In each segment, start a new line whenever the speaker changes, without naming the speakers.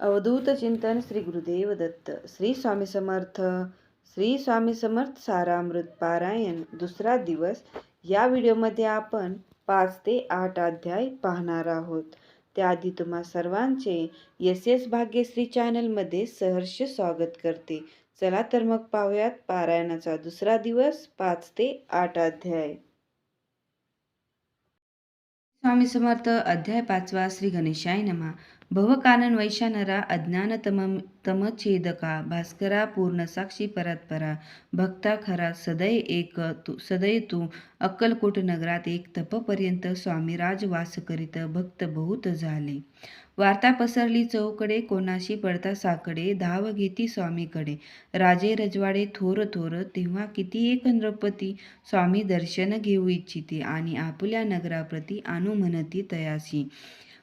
अवधूत चिंतन श्री गुरुदेव दत्त श्री स्वामी समर्थ श्री स्वामी समर्थ सारामृत पारायण दुसरा दिवस. या व्हिडिओमध्ये आपण पाच ते आठ अध्याय पाहणार आहोत. त्याआधी तुम्हा सर्वांचे एस एस भाग्यश्री चॅनलमध्ये सहर्ष स्वागत करते. चला तर मग पाहूयात पारायणाचा दुसरा दिवस पाच ते आठ अध्याय. स्वामी समर्थ अध्याय पाचवा श्री गणेशाय नमा. भवकानन वैशानरा अज्ञान तम तमछेदका भास्करा पूर्ण साक्षी परात्परा भक्ता खरा सदै एक तू सदै तू अक्कलकोट नगरात एक तपपर्यंत स्वामीराज वास करीत भक्त बहुत झाले. वार्ता पसरली चौकडे कोणाशी पडता साकडे धाव घेती स्वामीकडे. राजे रजवाडे थोर थोर तेव्हा किती एक नृपती स्वामी दर्शन घेऊ इच्छिते आणि आपुल्या नगराप्रती आणू म्हणती तयासी.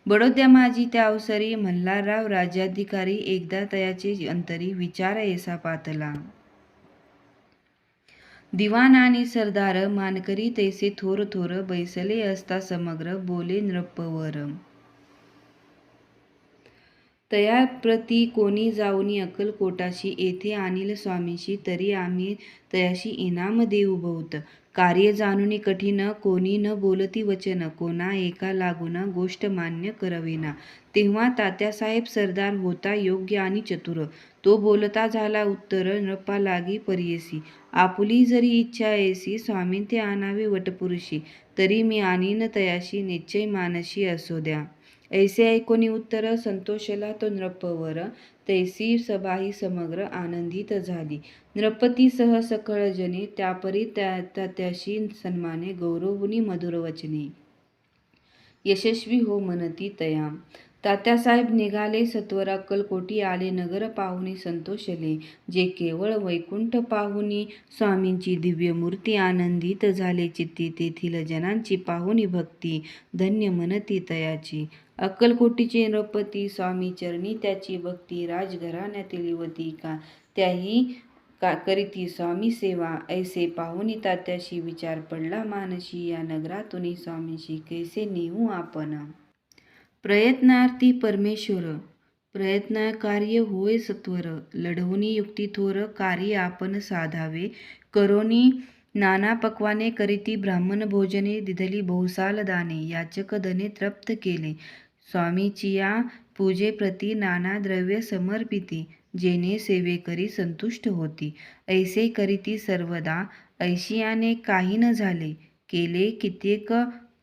बडोद्या माझी त्या अवसरी मल्हारराव राज्याधिकारी एकदा तयाचे अंतरी विचार येसा पातला. दिवान आणि सरदार मानकरी तैसे थोर थोर बैसले असता समग्र बोले नृपवर. तया प्रती कोणी जाऊनी अक्कलकोटाशी येथे आणील स्वामीशी तरी आम्ही तयाशी इनाम देऊ बहुत. कार्य जाणून कठीण कोणी न बोलती वचन कोणा एका लागून गोष्ट मान्य करविना. तेव्हा तात्यासाहेब सरदार होता योग्य आणि चतुर. तो बोलता झाला उत्तर नपा लागी परियसी. आपुली जरी इच्छा येसी स्वामी ते आणावे वटपुरुषी. तरी मी आणीन तयाशी निश्चय मानशी असो द्या. ऐसे ऐकोनी उत्तर संतोषला तो नृपवर तैसी सभाही समग्र आनंदित झाली. नृपतीसह सकळ जने त्यापरी त्या त्याशी सन्माने गौरवनी मधुर वचने. यशस्वी हो मनती तयाम. तात्यासाहेब निघाले सत्वर अक्कलकोटी आले नगर पाहुणे संतोषले. जे केवळ वैकुंठ पाहुणी स्वामींची दिव्य मूर्ती आनंदित झाले चित्ती तेथील जनांची पाहुणी भक्ती धन्य मनती तयाची. अक्कलकोटीचे नृपती स्वामी चरणी त्याची भक्ती राजघराण्यातील युवती का त्याही का करीती स्वामी सेवा. ऐसे पाहुनी तात्याशी विचार पडला मानशी या नगरातून स्वामीशी कैसे नेऊ आपण? प्रयत्नार्थी परमेश्वर प्रयत्न कार्य होय सत्वर लढवणी युक्ती थोर कार्य आपण साधावे. करोनी नाना पक्वाने करीती ब्राह्मण भोजने दिधली बहुसाल दाने याचक धने तृप्त केले. स्वामीची या पूजेप्रती नाना द्रव्य समर्पिती जेने सेवेकरी संतुष्ट होती. ऐसे करीती सर्वदा ऐशियाने काही न झाले. केले कित्येक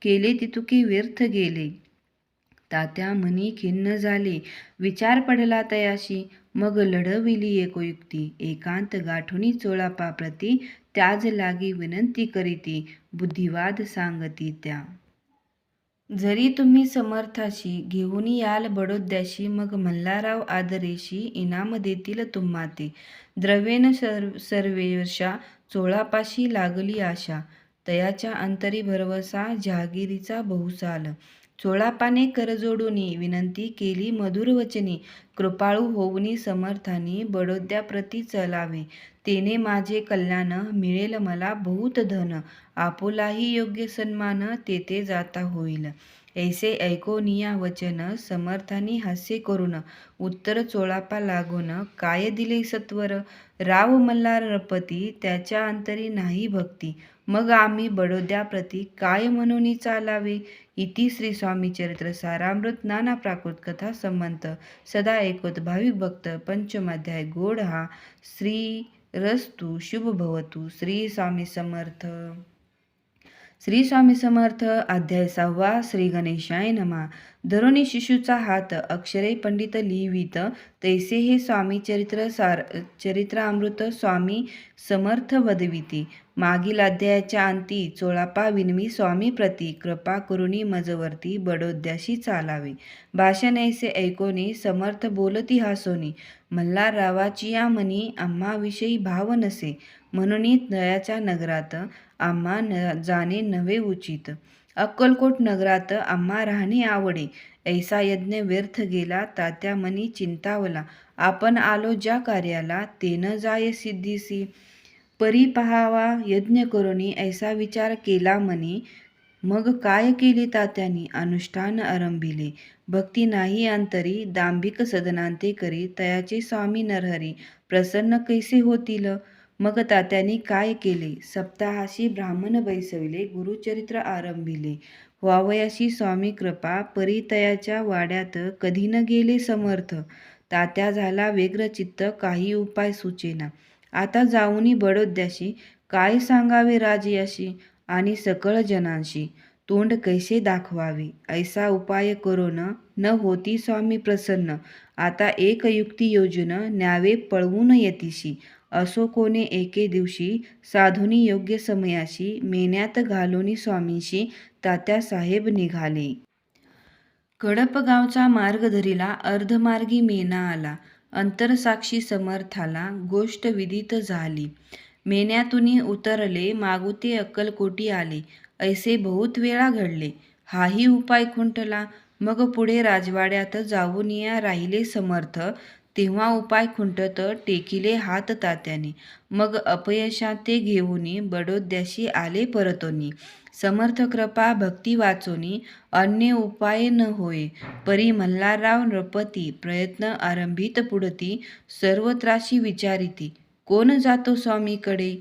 केले तितुके व्यर्थ गेले. तात्या म्हणी खिन्न झाले. विचार पडला तयाशी. मग लढविली एकोयुक्ती एकांत गाठुनी चोळापाप्रती त्याज लागी विनंती करीती. बुद्धिवाद सांगती त्या. जरी तुम्ही समर्थाशी घेऊन याल बडोद्याशी मग मल्हारराव आदरेशी इनाम देतील तुम्हा ते द्रव्येन सर्व सर्वेशा चोळापाशी लागली आशा. तयाच्या अंतरी भरवसा जहागिरीचा बहुसाल. चोळापाने करजोडूनी विनंती केली मधुर वचनी कृपाळू होऊनी समर्थानी बडोद्याप्रती चलावे. तेने माझे कल्याण मिळेल मला बहुत धन आपुलाही योग्य सन्मान तेथे जाता होईल. ऐसे ऐकोनिया वचन समर्थानी हास्य करून उत्तर चोळापा लागून काय दिले सत्वर? राव मल्हार रपती त्याच्या अंतरी नाही भक्ती. मग आम्ही बडोद्याप्रती काय म्हणून चालावे? इति श्री स्वामी चरित्र सारामृत नाना प्राकृत कथा संमंत. सदा ऐकत भाविक भक्त पंचमाध्याय गोड हा. श्री रस्तु शुभ भवतु. श्री स्वामी समर्थ. श्री स्वामी समर्थ अध्याय सहावा श्री गणेशाय नमा. धरुणी शिशूचा हात अक्षरे पंडित लिहिवित तैसे हे स्वामी चरित्र सार चरित्रामृत स्वामी समर्थ वदविती. मागील अध्यायाच्या अंती चोळापा विनवी स्वामी प्रती कृपा करुणी मजवर्ती बडोद्याशी चालावे. भाषण ऐसे ऐकोनी समर्थ बोलती हासोनी मल्हाररावाची या म्हणी आम्हाविषयी भाव नसे. म्हणून दयाच्या नगरात आम्हा न जाणे नव्हे उचित. अक्कलकोट नगरात आम्हा राहणे आवडे. ऐसा यज्ञ व्यर्थ गेला तात्या मनी चिंतावला. आपण आलो ज्या कार्याला ते न जाय सिद्धीसी. परी पहावा यज्ञ करुणी ऐसा विचार केला मनी मग काय केले तात्यानी? अनुष्ठान आरंभिले. भक्ती नाही अंतरी दांभिक सदनांते करी तयाचे स्वामी नरहरी प्रसन्न कैसे होतील? मग तात्यांनी काय केले? सप्ताहाशी ब्राह्मण बैसविले गुरुचरित्र आरंभिले. व्हावयाशी स्वामी कृपा परितयाच्या वाड्यात कधी न गेले समर्थ. तात्या झाला वेग्रचित्त काही उपाय सुचेना. आता जाऊनी बडोद्याशी काय सांगावे राजयाशी आणि सकळ जनांशी? तोंड कैसे दाखवावे? ऐसा उपाय करून न. होती स्वामी प्रसन्न. आता एक युक्ती योजन न्यावे पळवून यतीशी. असो कोणे एके दिवशी साधुनी योग्य समयाशी मेन्यात घालोनी स्वामींशी तात्या साहेब निघाले. कडप गावचा मार्ग धरिला अर्धमार्गी मेना आला. अंतरसाक्षी समर्थाला गोष्ट विदित झाली. मेण्यातून उतरले मागुते अक्कलकोटी आले. ऐसे बहुत वेळा घडले. हाही उपाय खुंटला. मग पुढे राजवाड्यात जाऊन या राहिले समर्थ. तेव्हा उपाय खुंटत टेकिले हात तात्याने. मग अपयशाते घेऊनी बडोद्याशी आले परतोनी. समर्थ कृपा भक्ती वाचोनी अन्य उपाय न होय. परी मल्हारराव नृपती प्रयत्न आरंभित पुढती सर्वत्राशी विचारिती. कोण जातो स्वामीकडे?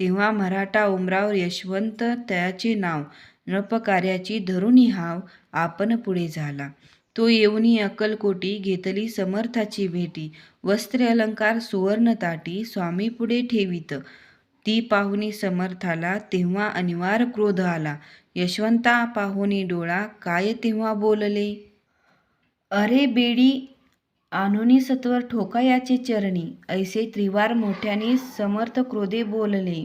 तेव्हा मराठा उमराव यशवंत तयाचे नाव नृपकार्याची धरुणी हाव आपण पुढे झाला. तो येऊनी अक्कलकोटी घेतली समर्थाची भेटी. वस्त्रे अलंकार सुवर्णताटी स्वामीपुढे स्वामी पुढे ठेवीत. ती पाहुणी समर्थाला तेव्हा अनिवार क्रोध आला. यशवंता पाहुणी डोळा काय तेव्हा बोलले? अरे बेडी आणुनी सत्वर ठोकायाचे चरणी. ऐसे त्रिवार मोठ्याने समर्थ क्रोधे बोलले.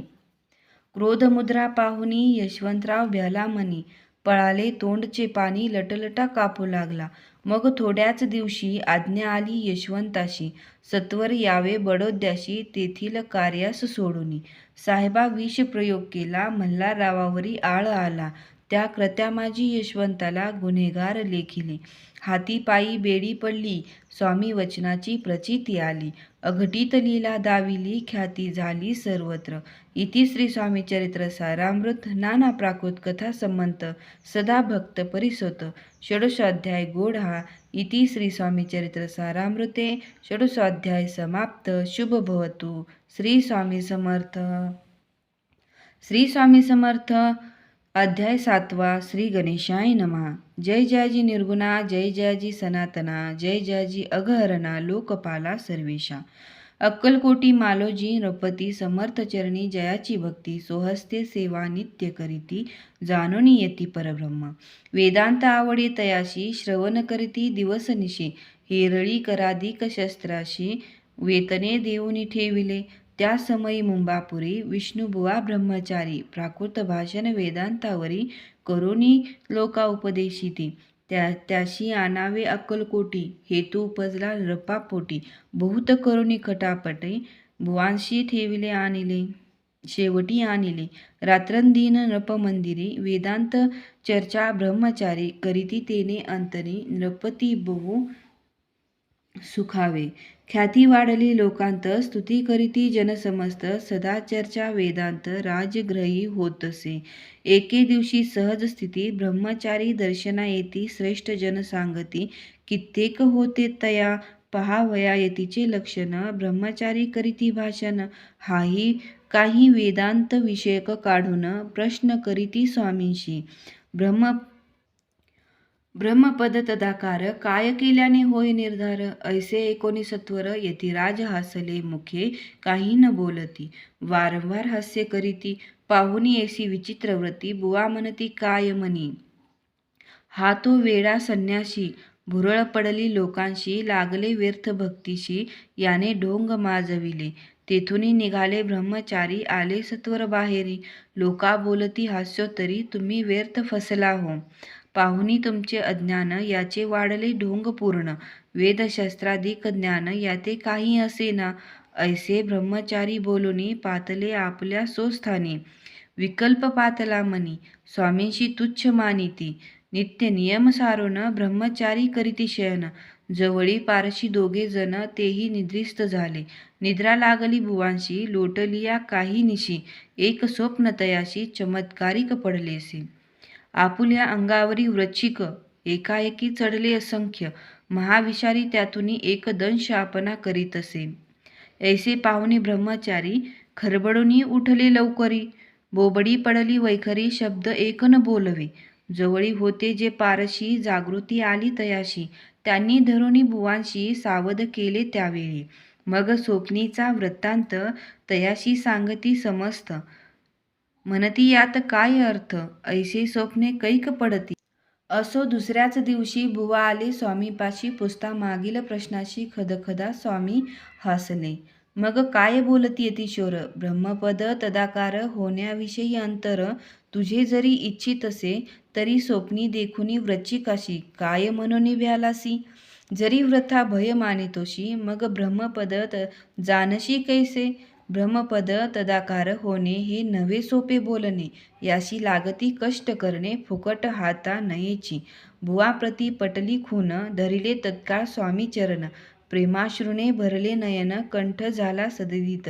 क्रोधमुद्रा पाहुनी यशवंतराव भ्याला म्हणी पळाले तोंडचे पाणी लटलटा कापू लागला. मग थोड्याच दिवशी आज्ञा आली यशवंताशी. सत्वर यावे बडोद्याशी तेथील कार्यास सोडूनी. साहेबा विष प्रयोग केला मल्हाररावावरी आळ आला. त्या कृत्यामाजी यशवंताला गुन्हेगार लेखिले. हाती पायी बेडी पडली स्वामी वचनाची प्रचिती आली. अघटित लीला दाविली ख्याती झाली सर्वत्र. इति श्री स्वामी चरित्र सारामृत नाना प्राकृत कथा संमंत सदा भक्त परिसोत. षोडशोध्याय गोढा इति श्री स्वामी चरित्र सारामृते षोडशोध्याय समाप्त. शुभ भवतु. श्री स्वामी समर्थ. श्री स्वामी समर्थ. अध्याय सातवा श्री गणेशाय नमः. जय जयाजी निर्गुणा जय जयाजी सनातना जय जयाजी अघहरणा लोकपाला सर्वेशा. अक्कलकोटी मालोजी नृपती समर्थचरणी जयाची भक्ती सोहस्ते सेवा नित्य करीती जाणून येती परब्रह्म. वेदांत आवडे तयाशी श्रवण करीती दिवसनिशी हेरळी कराधिक शस्त्राशी वेतने देऊनी ठेविले. त्या समयी मुंबापुरी विष्णुबुवा ब्रह्मचारी प्राकृत भाषण वेदांतावरी करुणी लोका उपदेशिती त्या त्याशी आणावे अक्कलकोटी हेतू उपजला रपापोटी बहुत करुणी खटापटे भुवांशी ठेविले आणिले शेवटी आणिले रात्रंदिन नृपमंदिरी वेदांत चर्चा ब्रह्मचारी करीती तेने अंतरी नृपती बहु सुखावे. ख्याती वाढली लोकांत स्तुती करीती जनसमस्त सदा चर्चा वेदांत राजग्रही होतसे. एके दिवशी सहज स्थिती ब्रह्मचारी दर्शना येती श्रेष्ठ जन सांगती कित्येक होते तया पहावया यतीचे लक्षण ब्रह्मचारी करीती भाषण हाही काही वेदांत विषयक काढून प्रश्न करीती स्वामींशी. ब्रह्म ब्रह्मपद तदाकार काय केल्याने होय निर्धार? ऐसे एकोणीसत्वर यतिराज हासले मुखे काही न बोलती. वारंवार हास्य करीती पाहुनी ऐसी विचित्र व्रती बुवा म्हणती काय म्हणी? हा तो वेडा संन्याशी भुरळ पडली लोकांशी लागले व्यर्थ भक्तीशी याने ढोंग माजविले. तेथुनी निघाले ब्रह्मचारी आले सत्वर बाहेरी लोका बोलती हास्यो तरी तुम्ही व्यर्थ फसला हो. पाहुनी तुमचे अज्ञान याचे वाढले ढोंग पूर्ण. वेदशास्त्राधिक ज्ञान याते काही असेना ऐसे ब्रह्मचारी बोलुनी पातले आपल्या सोस्थानी विकल्प पातला मनी. स्वामींशी तुच्छ मानिती. नित्य नियम सारून ब्रह्मचारी करीती शयन. जवळी पारशी दोघे जण तेही निद्रिस्त झाले. निद्रा लागली बुवांशी लोटलिया काही निशी एक स्वप्न तयाशी चमत्कारिक पडलेसे आपुल्या अंगावरी व्रचिक एकाएकी चढले असंख्य महाविषारी त्यातून एक दंश आपणा करीत असे. ऐसे पाहुणे ब्रह्मचारी खरबडूनी उठले लवकरी बोबडी पडली वैखरी शब्द एक न बोलवे. जवळी होते जे पारशी जागृती आली तयाशी त्यांनी धरुणी बुवांशी सावध केले त्यावेळी. मग स्वप्नीचा वृत्तांत तयाशी सांगती समस्त. म्हणती यात काय अर्थ? ऐसे स्वप्ने कैक पडती. असो दुसऱ्याच दिवशी बुवा आले स्वामीपाशी पुसता मागील प्रश्नाशी खदखदा स्वामी हसले. मग काय बोलती शोर? ब्रह्मपद तदाकार होण्याविषयी अंतर तुझे जरी इच्छित असे तरी स्वप्नी देखुनी वृश्चिकाशी काय म्हणून व्यालासी? जरी व्रथा भय मानितोशी मग ब्रह्मपद त जानशी कैसे? ब्रह्मपद तदाकार होणे हे नवे सोपे बोलणे याशी लागती कष्ट करणे फुकट हाता नयेची भुवाप्रती पटली खून धरिले तत्काळ स्वामी चरण. प्रेमाश्रुने भरले नयन कंठ झाला सददित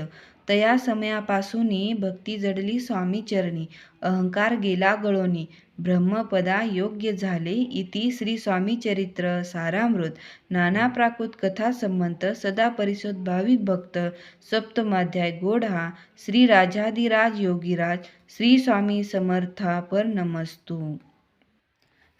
तया समयापासूनी भक्ती जडली स्वामी चरणी. अहंकार गेला गळोनी. ब्रह्मपदा योग्य झाले इति श्री स्वामी चरित्र सारामृत. नाना प्राकृत कथा संबंध सदा परिशोध भाविक भक्त. सप्तमाध्याय गोढा श्री राजाधिराज योगीराज. श्री स्वामी समर्थापर नमस्तू.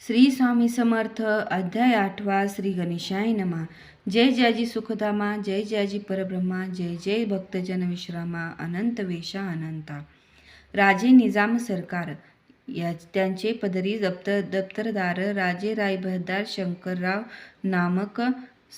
श्री स्वामी समर्थ अध्याय आठवा. श्री गणेशाय नमा. जय जयाजी सुखधामा जय जयाजी परब्रह्मा जय जय भक्तजन विश्रामा अनंत वेशा अनंता. राजे निजाम सरकार या त्यांचे पदरी दप्तर दप्तरदार राजे रायभरदार शंकरराव नामक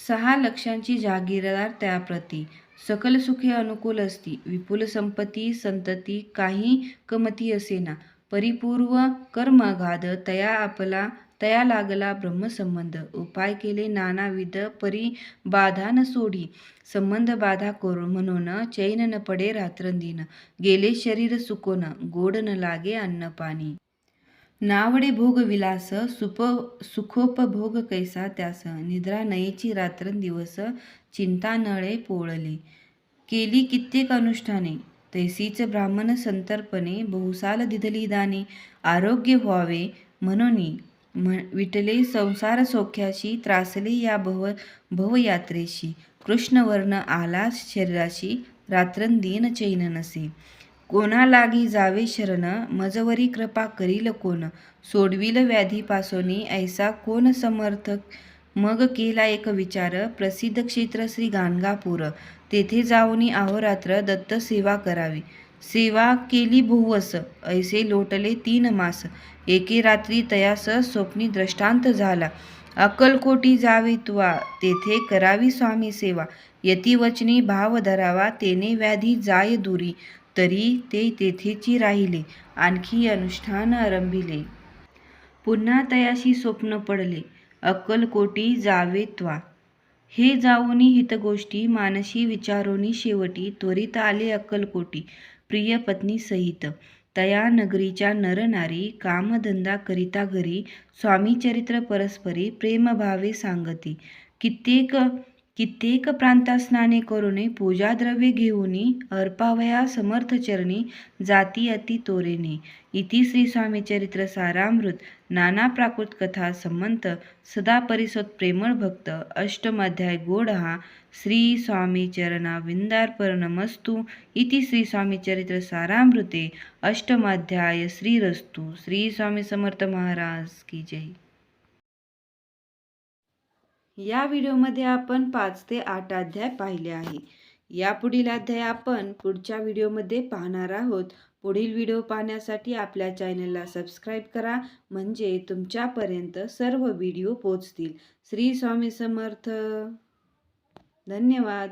सहा लक्षांची जागीरदार त्याप्रती. सकल सुखे अनुकूल असती. विपुल संपत्ती संतती काही कमती असेना. परिपूर्व कर्मघाद तया आपला तया लागला ब्रह्मसंबंध. उपाय केले नानाविध परिबाधा न सोडी. संबंध बाधा करू म्हणून चैन न पडे रात्रंदिन. गेले शरीर सुकोन गोड न लागे अन्न पाणी. नावडे भोग विलास सुप सुखोपभोग कैसा त्यास. निद्रा नयेची रात्रंदिवस चिंता नळे पोळले. केली कित्येक अनुष्ठाने. तैसीच ब्राह्मण संतर्पणे बहुसाल दिधली दाने. आरोग्य व्हावे म्हणून विटले संसार सौख्याशी त्रासले या भव भवयात्रेशी कृष्णवर्ण आला शरीराशी रात्रंदिन चैन नसे. कोणा लागी जावे शरण मजवरी कृपा करील कोण? सोडविल व्याधीपासोनी ऐसा कोण समर्थक? मग केला एक विचार प्रसिद्ध क्षेत्र श्री गाणगापूर. तेथे जाऊनी अहोरात्र दत्त सेवा करावी. सेवा केली भुवस ऐसे लोटले तीन मास. एके रात्री तयास स्वप्नी दृष्टांत झाला. अक्कलकोटी जावे तुवा तेथे करावी स्वामी सेवा. यतिवचनी भाव धरावा तेने व्याधी जाय दुरी. तरी ते तेथेची राहिले आणखी अनुष्ठान आरंभिले. पुन्हा तयाशी स्वप्न पडले. अक्कलकोटी जावे त्वा. हे जाऊनी हितगोष्टी मानसी विचारोनी शेवटी त्वरित आले अक्कलकोटी प्रिय पत्नी सहित. तया नगरीच्या नरनारी कामधंदा करिता घरी स्वामीचरित्र परस्परी प्रेमभावे सांगती. कित्येक कित्येक प्रांतास्नाने स्नाने करुणे पूजाद्रव्ये घेऊनी अर्पावया समर्थचरणी जाती अति तोरेने. इति श्री स्वामी चरित्र सारामृत. नाना प्राकृत कथा संमंत. सदा परिसोत प्रेमळ भक्त. अष्टमाध्याय गोड हा. श्री स्वामी चरणा विंदार्पर इति श्री स्वामी चरित्र सारामृते. अष्टमाध्याय श्रीरस्तु. श्री स्वामी समर्थ महाराज की जय. या व्हिडिओमध्ये आपण पाच ते आठ अध्याय पाहिले आहे. या पुढील अध्याय आपण पुढच्या व्हिडिओमध्ये पाहणार आहोत. पुढील व्हिडिओ पाहण्यासाठी आपल्या चॅनलला सबस्क्राईब करा म्हणजे तुमच्यापर्यंत सर्व व्हिडिओ पोचतील श्री स्वामी समर्थ. धन्यवाद.